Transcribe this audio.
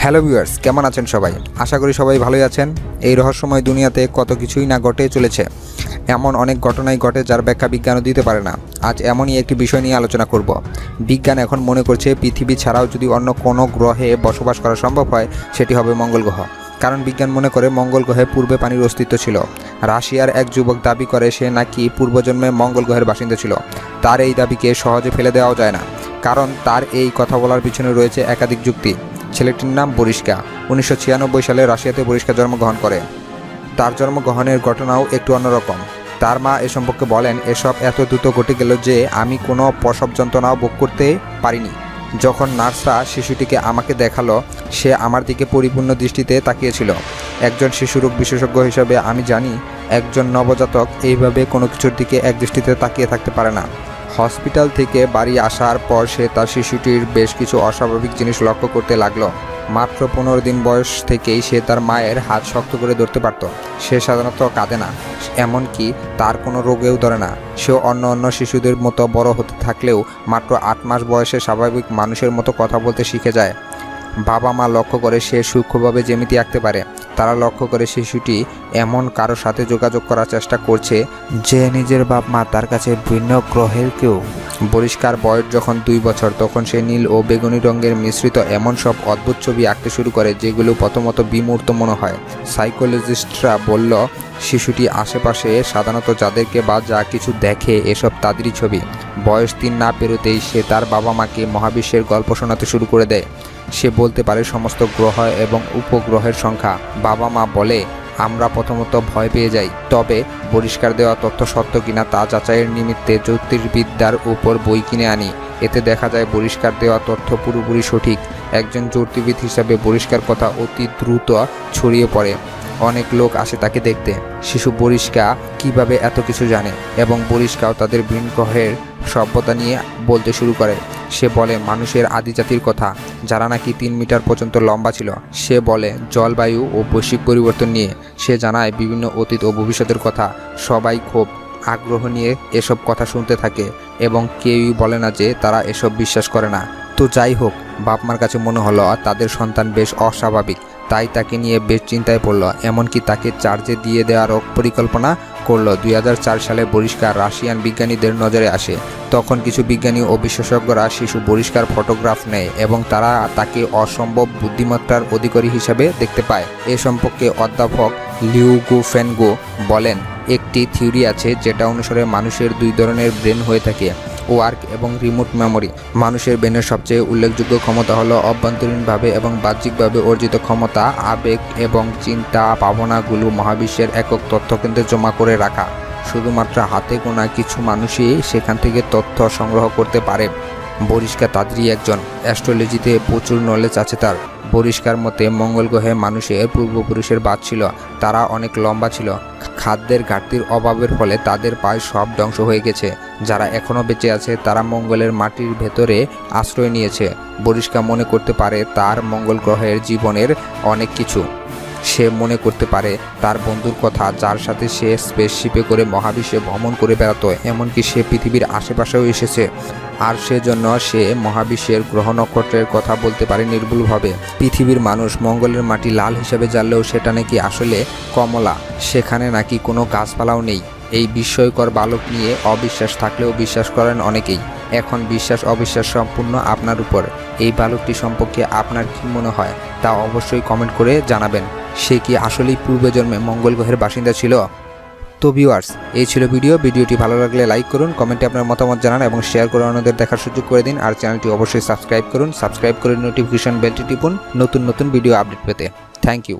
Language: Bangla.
হ্যালো ভিউয়ার্স, কেমন আছেন সবাই? আশা করি সবাই ভালোই আছেন। এই রহস্যময় দুনিয়াতে কত কিছুই না ঘটে চলেছে। এমন অনেক ঘটনাই ঘটে যার ব্যাখ্যা বিজ্ঞানও দিতে পারে না। আজ এমনই একটি বিষয় নিয়ে আলোচনা করব। বিজ্ঞান এখন মনে করছে, পৃথিবী ছাড়াও যদি অন্য কোনো গ্রহে বসবাস করা সম্ভব হয়, সেটি হবে মঙ্গল গ্রহ। কারণ বিজ্ঞান মনে করে মঙ্গল গ্রহে পূর্বে পানির অস্তিত্ব ছিল। রাশিয়ার এক যুবক দাবি করে, সে নাকি পূর্বজন্মে মঙ্গল গ্রহের বাসিন্দা ছিল। তার এই দাবিকে সহজে ফেলে দেওয়াও যায় না। কারণ তার এই কথা বলার পিছনে রয়েছে একাধিক যুক্তি। ছেলেটির নাম বরিষ্কা উনিশশো ছিয়ানব্বই সালে রাশিয়াতে বরিষ্কা জন্মগ্রহণ করে। তার জন্মগ্রহণের ঘটনাও একটু অন্যরকম তার মা এ সম্পর্কে বলেন, এসব এত দ্রুত ঘটে গেল যে আমি কোনো প্রসব যন্ত্রণাও ভোগ করতে পারিনি। যখন নার্সরা শিশুটিকে আমাকে দেখাল, সে আমার দিকে পরিপূর্ণ দৃষ্টিতে তাকিয়েছিল। একজন শিশুরোগ বিশেষজ্ঞ হিসেবে আমি জানি, একজন নবজাতক এইভাবে কোনো কিছুর দিকে এক দৃষ্টিতে তাকিয়ে থাকতে পারে না। হসপিটাল থেকে বাড়ি আসার পর সে তার শিশুটির বেশ কিছু অস্বাভাবিক জিনিস লক্ষ্য করতে লাগল। মাত্র পনেরো দিন বয়স থেকেই সে তার মায়ের হাত শক্ত করে ধরতে পারত। সে সাধারণত কাঁদে না, এমনকি তার কোনো রোগেও ধরে না। সে অন্য অন্য শিশুদের মতো বড় হতে থাকলেও মাত্র আট মাস বয়সে স্বাভাবিক মানুষের মতো কথা বলতে শিখে যায়। বাবা মা লক্ষ্য করে সে সূক্ষ্মভাবে জ্যামিতি আঁকতে পারে। তারা লক্ষ্য করে শিশুটি এমন কারও সাথে যোগাযোগ করার চেষ্টা করছে যে নিজের বাপ মা তার কাছে ভিন্ন গ্রহের কেউ। পরিষ্কার বয়স যখন দুই বছর, তখন সে নীল ও বেগুনি রঙের মিশ্রিত এমন সব অদ্ভুত ছবি আঁকতে শুরু করে যেগুলো প্রথমত বিমূর্ত মনে হয়। সাইকোলজিস্টরা বলল, শিশুটি আশেপাশে সাধারণত যাদেরকে বা যা কিছু দেখে এসব তাদেরই ছবি। বয়স তিন না পেরোতেই সে তার বাবা মাকে মহাবিশ্বের গল্প শোনাতে শুরু করে দেয়। সে বলতে পারে সমস্ত গ্রহ এবং উপগ্রহের সংখ্যা বাবা মা বলে, আমরা প্রথমত ভয় পেয়ে যাই, তবে পরিষ্কার দেওয়া তথ্য সত্য কিনা তা যাচাইয়ের নিমিত্তে জ্যোতির্বিদ্যার উপর বই কিনে আনি। এতে দেখা যায় পরিষ্কার দেওয়া তথ্য পুরোপুরি সঠিক। একজন জ্যোতির্বিদ হিসাবে পরিষ্কার কথা অতি দ্রুত ছড়িয়ে পড়ে। অনেক লোক আসে তাকে দেখতে। শিশু বরিষ্কা কীভাবে এত কিছু জানে এবং বরিষ্কাও তাদের ভিন গ্রহের সভ্যতা নিয়ে বলতে শুরু করে। সে বলে, মানুষের আদিজাতির কথা, যারা নাকি তিন মিটার পর্যন্ত লম্বা ছিল, সে বলে, জলবায়ু ও বৈশ্বিক পরিবর্তন নিয়ে সে জানায় বিভিন্ন অতীত ও ভবিষ্যতের কথা। সবাই খুব আগ্রহ নিয়ে এসব কথা শুনতে থাকে এবং কেউই বলে না যে তারা এসব বিশ্বাস করে না। তো যাই হোক বাপমার কাছে মনে হলো, তাদের সন্তান বেশ অস্বাভাবিক। তাই তাকে নিয়ে বেশ চিন্তায় পড়ল, এমনকি তাকে চার্জে দিয়ে দেওয়ারও পরিকল্পনা করল। দুই সালে বরিষ্কার রাশিয়ান বিজ্ঞানীদের নজরে আসে। তখন কিছু বিজ্ঞানী ও বিশেষজ্ঞরা শিশু বরিষ্কার ফটোগ্রাফ নেয় এবং তারা তাকে অসম্ভব বুদ্ধিমত্তার অধিকারী হিসাবে দেখতে পায়। এ সম্পর্কে অধ্যাপক লিউগু ফেনগো বলেন, একটি থিওরি আছে যেটা অনুসারে মানুষের দুই ধরনের ব্রেন হয়ে থাকে। ওয়ার্ক এবং রিমোট মেমোরি। মানুষের ব্রেনের সবচেয়ে উল্লেখযোগ্য ক্ষমতা হলো অভ্যন্তরীণভাবে এবং বাহ্যিকভাবে অর্জিত ক্ষমতা, আবেগ এবং চিন্তা ভাবনাগুলো মহাবিশ্বের একক তথ্যকেন্দ্রে জমা করে রাখা। শুধুমাত্র হাতে গোনা কিছু মানুষই সেখান থেকে তথ্য সংগ্রহ করতে পারে। বরিষ্কার তাদেরই একজন অ্যাস্ট্রোলজিতে প্রচুর নলেজ আছে তার। বরিষ্কার মতে মঙ্গল গ্রহে মানুষের পূর্বপুরুষের বাদ ছিল, তারা অনেক লম্বা ছিল। খাদ্যের ঘাটতির অভাবের ফলে তাদের পায়ে সব ধ্বংস হয়ে গেছে। যারা এখনও বেঁচে আছে, তারা মঙ্গলের মাটির ভেতরে আশ্রয় নিয়েছে। বরিষ্কার মনে করতে পারে, তার মঙ্গল গ্রহের জীবনের অনেক কিছু। সে মনে করতে পারে তার বন্ধুর কথা, যার সাথে সে স্পেসশিপে করে মহাবিশ্বে ভ্রমণ করে বেড়াতো, এমনকি সে পৃথিবীর আশেপাশেও এসেছে। আর সেজন্য সে মহাবিশ্বের গ্রহ নক্ষত্রের কথা বলতে পারে নির্ভুলভাবে। পৃথিবীর মানুষ মঙ্গলের মাটি লাল হিসেবে জানলেও সেটা নাকি আসলে কমলা। সেখানে নাকি কোনো গাছপালাও নেই। এই বিস্ময়কর বালক নিয়ে অবিশ্বাস থাকলেও বিশ্বাস করেন অনেকেই। এখন বিশ্বাস, অবিশ্বাস সম্পূর্ণ আপনার উপর। এই বালকটি সম্পর্কে আপনার কি মনে হয়, তা অবশ্যই কমেন্ট করে জানাবেন। সে কি আসলেই পূর্বজন্মে মঙ্গল গ্রহের বাসিন্দা ছিল? তো ভিউয়ার্স, এই ছিল ভিডিও। ভিডিওটি ভালো লাগলে লাইক করুন, কমেন্টে আপনার মতামত জানান এবং শেয়ার করে অন্যদের দেখার সুযোগ করে দিন। আর চ্যানেলটি অবশ্যই সাবস্ক্রাইব করুন। সাবস্ক্রাইব করে নোটিফিকেশন বেলটি টিপুন নতুন নতুন ভিডিও আপডেট পেতে। Thank you.